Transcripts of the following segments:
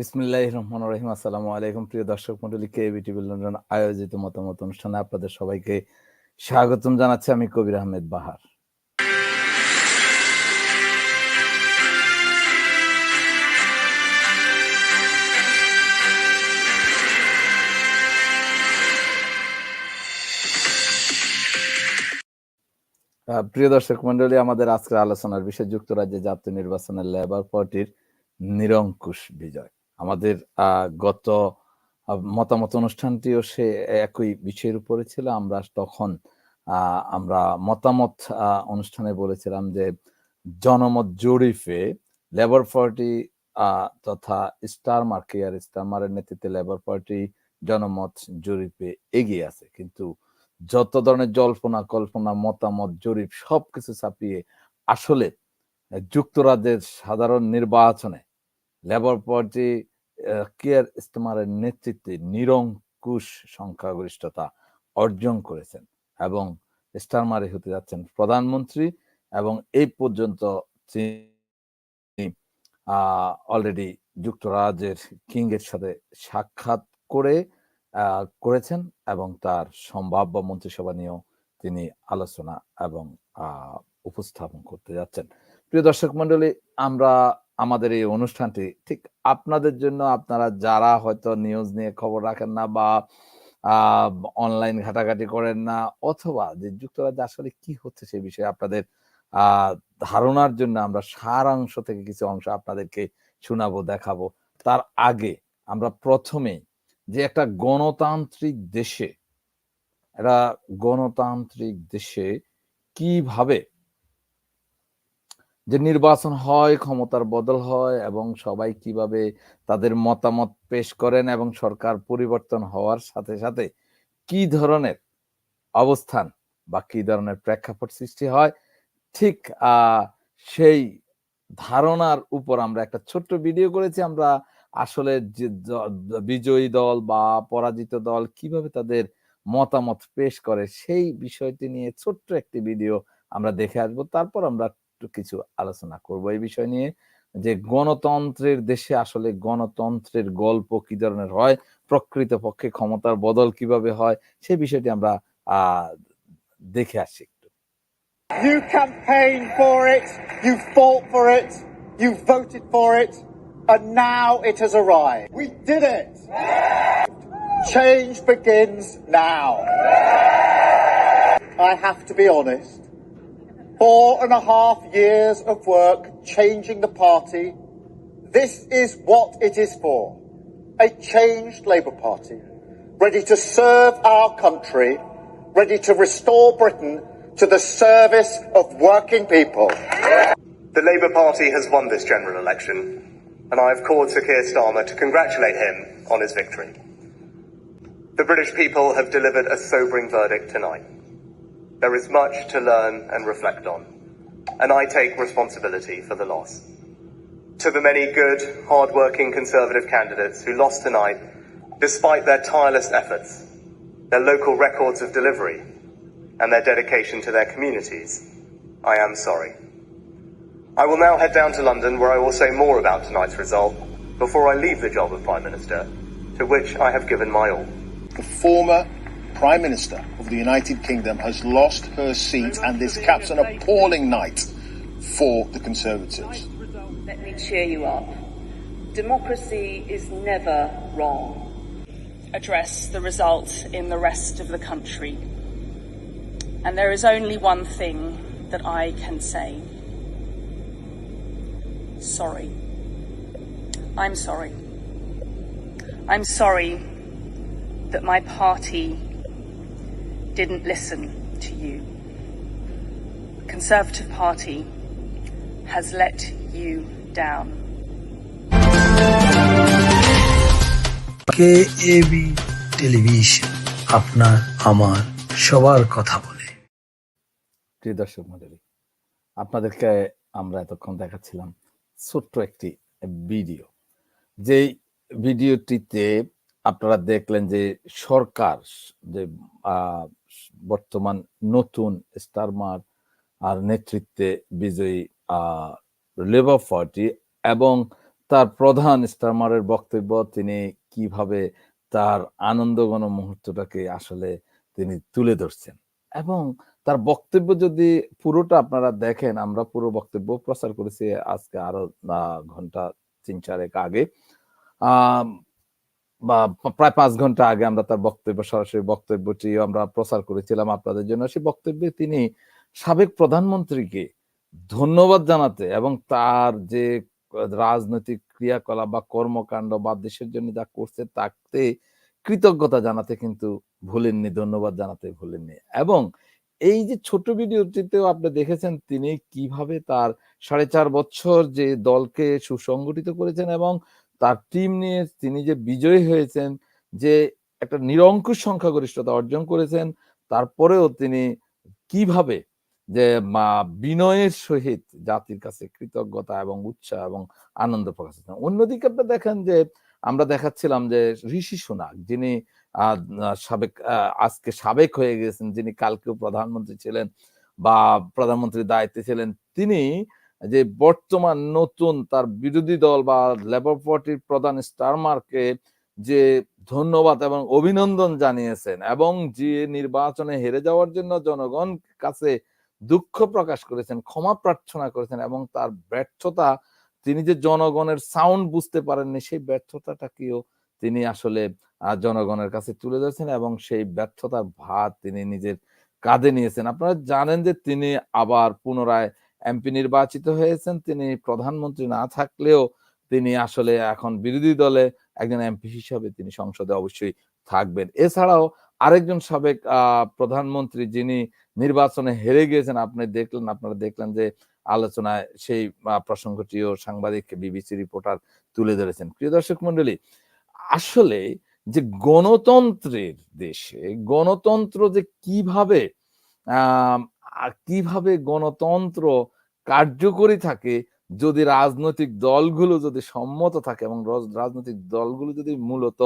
বিসমিল্লাহ রহমান রহিম। আসসালামু আলাইকুম প্রিয় দর্শক মন্ডলী কে বিটিভি লন্ডন আয়োজিত মতামত অনুষ্ঠানে আপনাদের সবাইকে স্বাগতম জানাচ্ছি আমি কবির আহমেদ বাহার। প্রিয় দর্শক মন্ডলী, আমাদের আজকের আলোচনার বিষয়, যুক্তরাজ্যে জাতীয় নির্বাচনের লেবার পার্টির নিরঙ্কুশ বিজয়। আমাদের গত মতামত অনুষ্ঠানটিও সে একই বিষয়ের উপরে ছিল। আমরা তখন আমরা মতামত অনুষ্ঠানে বলেছিলাম যে জনমত জরিপে লেবার পার্টি তথা স্টারমার কেয়ার স্টারমারের নেতৃত্বে লেবার পার্টি জনমত জরিপে এগিয়ে আছে। কিন্তু যত ধরনের জল্পনা, কল্পনা, মতামত, জরিপ সবকিছু ছাপিয়ে আসলে যুক্তরাজ্যের সাধারণ নির্বাচনে লেবার পার্টি কিয়ার স্টামারের নেতৃত্বে নিরঙ্কুশ সংখ্যাগরিষ্ঠতা অর্জন করেছেন এবং স্টারমারে হতে যাচ্ছেন প্রধানমন্ত্রী এবং এই পর্যন্ত তিনি অলরেডি যুক্তরাজ্যের কিং এর সাথে সাক্ষাৎ করে করেছেন এবং তার সম্ভাব্য মন্ত্রিসভা নিয়েও তিনি আলোচনা এবং উপস্থাপন করতে যাচ্ছেন। প্রিয় দর্শক মন্ডলী আমরা আমাদের এই অনুষ্ঠানটি, ঠিক আপনাদের জন্য আপনারা যারা হয়তো নিউজ নিয়ে খবর রাখেন না বা অনলাইন ঘাটাঘাটি করেন না অথবা যে যুক্তরাজ্যে আসলে কি হচ্ছে সে বিষয়ে আপনাদের ধারণার জন্য আমরা সারাংশ থেকে কিছু অংশ আপনাদেরকে শোনাবো, দেখাবো। তার আগে আমরা প্রথমে যে একটা গণতান্ত্রিক দেশে, একটা গণতান্ত্রিক দেশে কীভাবে যে নির্বাচন হয়, ক্ষমতার বদল হয় এবং সবাই কীভাবে তাদের মতামত পেশ করেন এবং সরকার পরিবর্তন হওয়ার সাথে সাথে কি ধরনের অবস্থান বা কি ধরনের প্রেক্ষাপট সৃষ্টি হয়, ঠিক সেই ধারণার উপর আমরা একটা ছোট্ট ভিডিও করেছি। আমরা আসলে যে বিজয়ী দল বা পরাজিত দল কীভাবে তাদের মতামত পেশ করে সেই বিষয়টি নিয়ে ছোট্ট একটি ভিডিও আমরা দেখে আসব। তারপর আমরা কিছু আলোচনা করব এই বিষয় নিয়ে যে গণতন্ত্রের দেশে আসলে গণতন্ত্রের গল্প কি ধরনের হয় প্রকৃত পক্ষে ক্ষমতার বদল কীভাবে হয় সেই বিষয়টি আমরা দেখে আসি একটু You campaigned for it, you fought for it, you voted for it, and now it has arrived. We did it! Change begins now. I have to be honest. Four and a half years of work changing the party. This is what it is for. A changed Labour Party, ready to serve our country, ready to restore Britain to the service of working people. The Labour Party has won this general election, and I have called Sir Keir Starmer to congratulate him on his victory. The British people have delivered a sobering verdict tonight. There is much to learn and reflect on, and I take responsibility for the loss. To the many good, hard-working Conservative candidates who lost tonight, despite their tireless efforts, their local records of delivery, and their dedication to their communities, I am sorry. I will now head down to London where I will say more about tonight's result before I leave the job of Prime Minister, to which I have given my all. The former Prime Minister of the United Kingdom has lost her seat, and this caps an appalling night for the Conservatives. Let me cheer you up. Democracy is never wrong. Address the result in the rest of the country. And there is only one thing that I can say. Sorry. I'm sorry. I'm sorry that my party didn't listen to you. The Conservative Party has let you down. AB television আপনার আমার সবার কথা বলে প্রিয় দর্শক মন্ডলী আপনাদেরকে আমরা এতক্ষণ দেখাচ্ছিলাম ছোট্ট একটি ভিডিও যেই ভিডিওটিতে আপনারা দেখলেন যে সরকার যে আহ, বর্তমান নতুন স্টারমার আর নেতৃত্বে বিজয়ী লেবার পার্টি এবং তার প্রধান স্টারমারের বক্তব্য তিনি কীভাবে তার আনন্দঘন মুহূর্তটাকে আসলে তিনি তুলে ধরছেন। এবং তার বক্তব্য যদি পুরোটা আপনারা দেখেন, আমরা পুরো বক্তব্য প্রচার করেছি আজকে আরও ঘণ্টা তিন চারেক আগে। বা প্রায় পাঁচ ঘণ্টা আগে আমরা তার বক্তব্য, সরাসরি বক্তব্যটি আমরা প্রচার করেছিলাম আপনাদের জন্য। সেই বক্তব্যে তিনি সাবেক প্রধানমন্ত্রীকে ধন্যবাদ জানাতে এবং তার যে রাজনৈতিক ক্রিয়াকলাপ বা কর্মকাণ্ড বা দেশের জন্য যা করছে তাতে কৃতজ্ঞতা জানাতে কিন্তু ভুলেননি, ধন্যবাদ জানাতে ভুলেননি। এবং এই যে ছোট ভিডিওটিতেও আপনি দেখেছেন তিনি কীভাবে তার সাড়ে চার বছর যে দলকে সুসংগঠিত করেছেন এবং তার টিম নিয়ে তিনি যে বিজয়ী হয়েছেন, যে একটা নিরঙ্কুশ সংখ্যাগরিষ্ঠতা অর্জন করেছেন, তারপরেও তিনি কীভাবে যে মা বিনয়ের সহিত জাতির কাছে কৃতজ্ঞতা এবং উৎসাহ এবং আনন্দ প্রকাশ অন্যদিকে আপনি দেখেন যে আমরা দেখাচ্ছিলাম যে ঋষি সুনাক, যিনি সাবেক আজকে সাবেক হয়ে গেছেন, যিনি কালকেও প্রধানমন্ত্রী ছিলেন বা প্রধানমন্ত্রীর দায়িত্বে ছিলেন, তিনি যে বর্তমান নতুন তার বিরোধী দল বা লেবার পার্টির প্রধান স্টারমারকে যে ধন্যবাদ এবং অভিনন্দন জানিয়েছেন এবং যে নির্বাচনে হেরে যাওয়ার জন্য জনগণ কাছে দুঃখ প্রকাশ করেছেন, ক্ষমা প্রার্থনা করেছেন এবং তার ব্যর্থতা তিনি যে জনগণের সাউন্ড বুঝতে পারেননি, সেই ব্যর্থতাটাকেও তিনি আসলে জনগণের কাছে তুলে ধরেছেন এবং সেই ব্যর্থতার ভার তিনি নিজের কাঁধে নিয়েছেন। আপনারা জানেন যে তিনি আবার পুনরায় এমপি নির্বাচিত হয়েছেন, তিনি প্রধানমন্ত্রী না থাকলেও তিনি আসলে এখন বিরোধী দলে একজন এমপি হিসাবে তিনি সংসদে অবশ্যই থাকবেন। এছাড়াও আরেকজন সাবেক প্রধানমন্ত্রী যিনি নির্বাচনে হেরে গিয়েছেন, আপনি দেখলেন, আপনারা দেখলেন যে আলোচনায় সেই প্রসঙ্গটিও সাংবাদিক, বিবিসি রিপোর্টার তুলে ধরেছেন। প্রিয় দর্শক মন্ডলী আসলে যে গণতন্ত্রের দেশে গণতন্ত্র যে কীভাবে কীভাবে গণতন্ত্র কার্যকরী থাকে যদি রাজনৈতিক দলগুলো যদি সম্মত থাকে এবং রাজনৈতিক দলগুলো যদি মূলত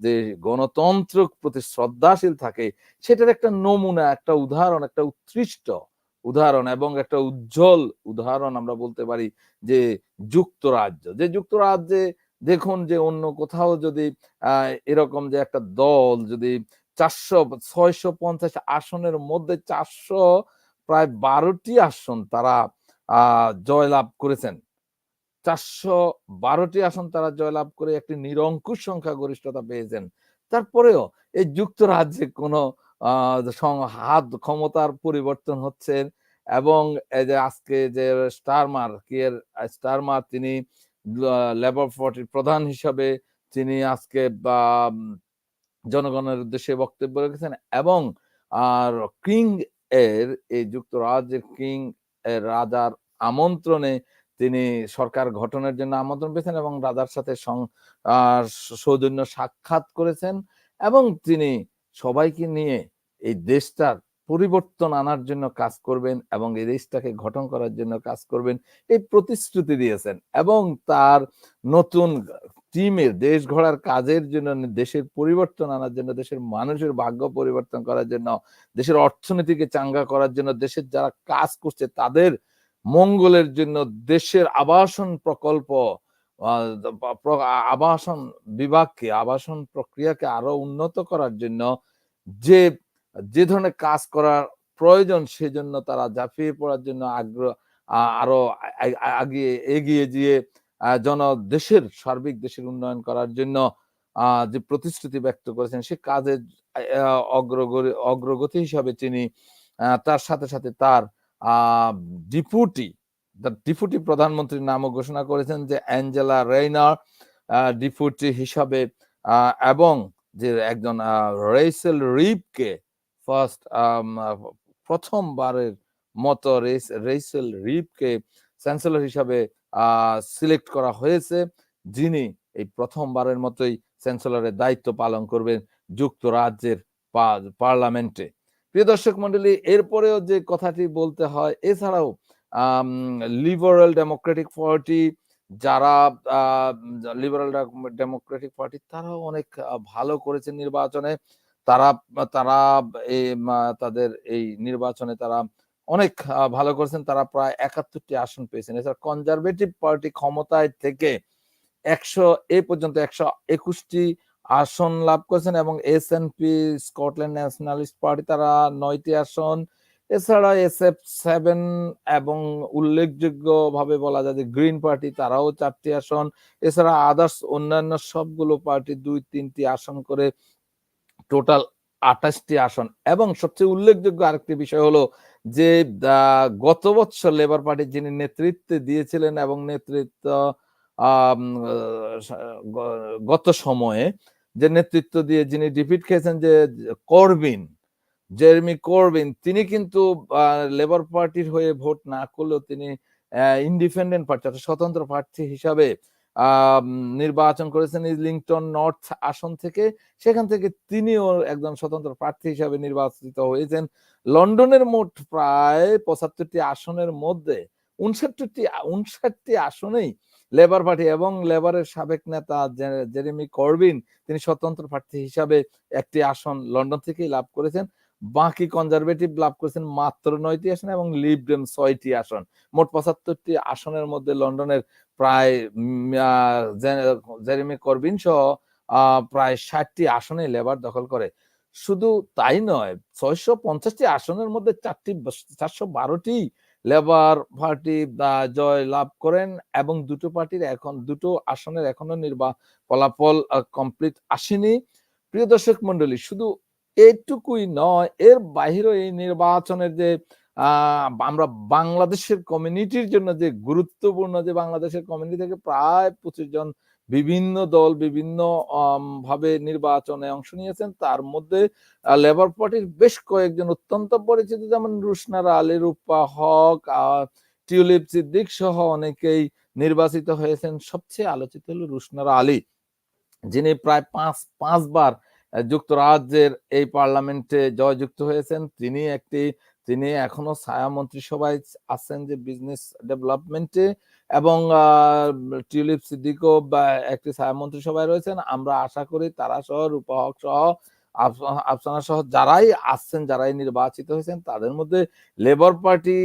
যে গণতন্ত্র প্রতি শ্রদ্ধাশীল থাকে, সেটার একটা নমুনা, একটা উদাহরণ, একটা উৎকৃষ্ট উদাহরণ এবং একটা উজ্জ্বল উদাহরণ আমরা বলতে পারি যে যুক্তরাজ্য। যে যুক্তরাজ্যে দেখুন যে অন্য কোথাও যদি এরকম যে একটা দল যদি চারশো, ছয়শো পঞ্চাশ আসনের মধ্যে চারশো প্রায় বারোটি আসন তারা জয়লাভ করেছেন। চারশো বারোটি আসন তারা জয়লাভ করে একটি নিরঙ্কুশ সংখ্যাগরিষ্ঠতা পেয়েছেন। তারপরেও এই যুক্তরাজ্যে কোনো হাত ক্ষমতার পরিবর্তন হচ্ছে এবং এই যে আজকে যে স্টারমার কিয়ের স্টারমার তিনি লেবার পার্টির প্রধান হিসাবে তিনি আজকে জনগণের উদ্দেশ্যে বক্তব্য রেখেছেন এবং, আর কিং এর এই যুক্তরাজ্যের কিং রাজার আমন্ত্রণে তিনি সরকার গঠনের জন্য আমন্ত্রণ পেয়েছেন এবং রাজার সাথে সৌজন্য সাক্ষাৎ করেছেন এবং তিনি সবাইকে নিয়ে এই দেশটার পরিবর্তন আনার জন্য কাজ করবেন এবং এই দেশটাকে গঠন করার জন্য কাজ করবেন এই প্রতিশ্রুতি দিয়েছেন এবং তার নতুন টিমের দেশ গড়ার কাজের জন্য দেশের পরিবর্তন আনার জন্য দেশের মানুষের ভাগ্য পরিবর্তন করার জন্য দেশের অর্থনীতিকে চাঙ্গা করার জন্য দেশের যারা কাজ করছে তাদের মঙ্গলের জন্য দেশের আবাসন প্রকল্প আবাসন বিভাগকে আবাসন প্রক্রিয়াকে আরও উন্নত করার জন্য যে যে ধরনের কাজ করার প্রয়োজন সেজন্য তারা ঝাঁপিয়ে পড়ার জন্য আগ্রহ আরও আগিয়ে এগিয়ে গিয়ে জন দেশের সার্বিক দেশের উন্নয়ন করার জন্য যে প্রতিশ্রুতি ব্যক্ত করেছেন, সে কাজের অগ্রগতি হিসাবে তিনি তার সাথে সাথে তার ডিপুটি ডিপুটি প্রধানমন্ত্রীর নামও ঘোষণা করেছেন যে অ্যাঞ্জেলা রেইনার ডিপুটি হিসাবে এবং যে একজন রেইসেল রিপকে ফার্স্ট প্রথমবারের মতো রেস- রেইসেল রিপকে চ্যান্সেলর হিসাবে সিলেক্ট করা হয়েছে, যিনি এই প্রথমবারের মতোই চ্যান্সেলরের দায়িত্ব পালন করবেন যুক্তরাজ্যের পার্লামেন্টে। প্রিয় দর্শক মন্ডলী, এরপরেও যে কথাটি বলতে হয়, এছাড়াও লিবারেল ডেমোক্রেটিক পার্টি যারা লিবারেল ডেমোক্রেটিক পার্টি তারাও অনেক ভালো করেছে নির্বাচনে। তারা তারা তাদের এই নির্বাচনে তারা অনেক ভালো করেছেন। তারা প্রায় একাত্তরটি আসন পেয়েছেন। এছাড়া কনজারভেটিভ পার্টি ক্ষমতায় থেকে একশো, এ পর্যন্ত একশো একুশটি আসন লাভ করেছেন এবং S N P Scotland nationalist party তারা নয়টি আসন। এছাড়া এস এফ সেভেন এবং উল্লেখযোগ্য ভাবে বলা যায় যে গ্রিন পার্টি তারাও চারটি আসন। এছাড়া আদার্স অন্যান্য সবগুলো পার্টি দুই, তিনটি আসন করে টোটাল আঠাশটি আসন। এবং সবচেয়ে উল্লেখযোগ্য আরেকটি বিষয় হলো যে গত বছর লেবার পার্টি যিনি নেতৃত্বে দিয়েছিলেন এবং নেতৃত্ব গত সময়ে যে নেতৃত্ব দিয়ে যিনি ডিফিট খেয়েছেন যে করবিন জেরমি করবিন তিনি কিন্তু লেবার পার্টির হয়ে ভোট না করলেও তিনি ইন্ডিপেন্ডেন্ট পার্টি অর্থাৎ স্বতন্ত্র প্রার্থী হিসাবে নির্বাচন করেছেন ইলিংটন নর্থ আসন থেকে। সেখান থেকে তিনিও একজন স্বতন্ত্র প্রার্থী হিসাবে নির্বাচিত হয়েছেন। লন্ডনের মোট প্রায় পঁচাত্তরটি আসনের মধ্যে উনষাটটি উনষাটটি আসনেই লেবার পার্টি এবং লেবারের সাবেক নেতা জেরেমি করবিন, তিনি স্বতন্ত্র প্রার্থী হিসাবে একটি আসন লন্ডন থেকেই লাভ করেছেন। বাকি কনজারভেটিভ লাভ করেছেন মাত্র নয়টি আসন এবং লিবডেম ছয়টি আসন। মোট পঁচাত্তরটি আসনের মধ্যে লন্ডনের প্রায় জেরেমি করবিন সহ প্রায় ষাটটি আসনে লেবার দখল করে। শুধু তাই নয়, ছয়শো পঞ্চাশটি আসনের মধ্যে চারটি চারশো বারোটি লেবার পার্টি জয় লাভ করেন এবং দুটো পার্টির এখন, দুটো আসনের এখনও নির্বা, ফলাফল কমপ্লিট আসেনি। প্রিয় দর্শক মন্ডলী শুধু এইটুকুই নয়, এর বাহিরেও এই নির্বাচনের যে আমরা বাংলাদেশের কমিউনিটির জন্য যে গুরুত্বপূর্ণ যে বাংলাদেশের কমিউনিটি থেকে প্রায় পঁচিশ জন বিভিন্ন দল বিভিন্ন ভাবে নির্বাচনে অংশ নিয়েছেন। তার মধ্যে লেবার পার্টির বেশ কয়েকজন অত্যন্ত পরিচিত যেমন রুশনারা, আলী রূপা, হক টিউলিপ সিদ্দিক সহ অনেকেই নির্বাচিত হয়েছেন। সবচেয়ে আলোচিত হলো রুশনারা আলী। যিনি প্রায় পাঁচ, পাঁচবার যুক্তরাজ্যের এই পার্লামেন্টে জয়যুক্ত হয়েছেন। তিনি একটি, তিনি এখনও ছায়া মন্ত্রিসভায় আছেন যে বিজনেস ডেভেলপমেন্টে এবং টিউলিপ সিদ্দিকও একটি ছায়া মন্ত্রিসভায় রয়েছেন। আমরা আশা করি তারা সহ রূপা হক সহ আফসানা সহ যারাই আসছেন যারাই নির্বাচিত হয়েছেন, তাদের মধ্যে লেবার পার্টি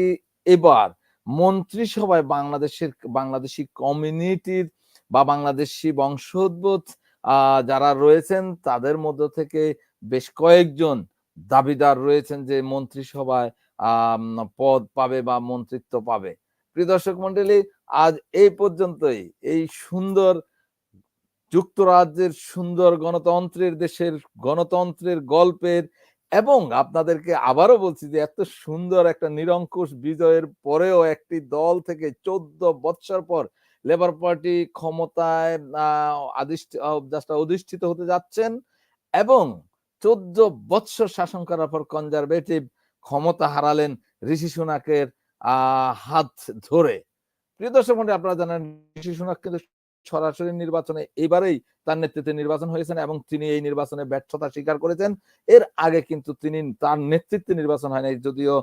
এবার মন্ত্রিসভায় বাংলাদেশের, বাংলাদেশি কমিউনিটির বা বাংলাদেশি বংশোদ্ভূত যারা রয়েছেন, তাদের মধ্য থেকে বেশ কয়েকজন দাবিদার রয়েছেন যে মন্ত্রিসভায় পদ পাবে বা মন্ত্রিত্ব পাবে। প্রিয় দর্শক মন্ডলী, আজ এই পর্যন্তই। এই সুন্দর যুক্তরাজ্যের সুন্দর গণতন্ত্রের দেশের গণতন্ত্রের গল্পের এবং আপনাদেরকে আবারও বলছি যে এত সুন্দর একটা নিরঙ্কুশ বিজয়ের পরেও একটি দল থেকে চোদ্দ বৎসর পর লেবার পার্টি ক্ষমতায় অধিষ্ঠিত হতে যাচ্ছেন এবং চোদ্দ বৎসর শাসন করার পর কনজারভেটিভ ক্ষমতা হারালেন ঋষি সুনাকের হাত ধরে। প্রিয় দর্শক মন্ডলী, আপনারা জানেন ঋষি সুনাক কিন্তু সরাসরি নির্বাচনে এবারেই তার নেতৃত্বে নির্বাচন হয়েছেন এবং তিনি এই নির্বাচনে ব্যর্থতা স্বীকার করেছেন। এর আগে কিন্তু তিনি তার নেতৃত্বে নির্বাচন হয় নাই, যদিও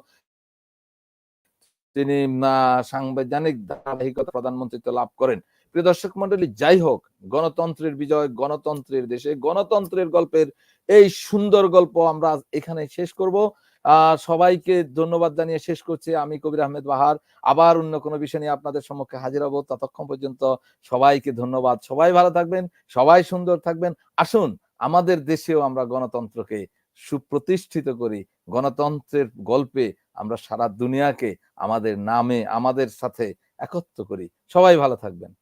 তিনি সাংবিধানিক ধারাবাহিকতা প্রধানমন্ত্রিত্ব লাভ করেন। প্রিয় দর্শক মন্ডলী যাই হোক, গণতন্ত্রের বিজয় গণতন্ত্রের দেশে, গণতন্ত্রের গল্পের এই সুন্দর গল্প আমরা এখানে শেষ করব। সবাইকে ধন্যবাদ জানিয়ে শেষ করছি। আমি কবির আহমেদ বাহার, আবার অন্য কোনো বিষয় নিয়ে আপনাদের সম্মুখে হাজির হব। ততক্ষণ পর্যন্ত সবাইকে ধন্যবাদ। সবাই ভালো থাকবেন, সবাই সুন্দর থাকবেন। আসুন, আমাদের দেশেও আমরা গণতন্ত্রকে সুপ্রতিষ্ঠিত করি। গণতন্ত্রের গল্পে আমরা সারা দুনিয়াকে আমাদের নামে, আমাদের সাথে একত্র করি। সবাই ভালো থাকবেন।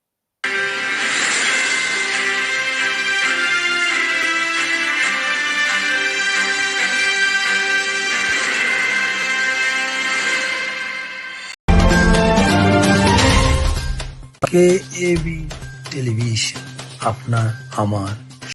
কে এবি টেলিভিশন, আপনার, আমার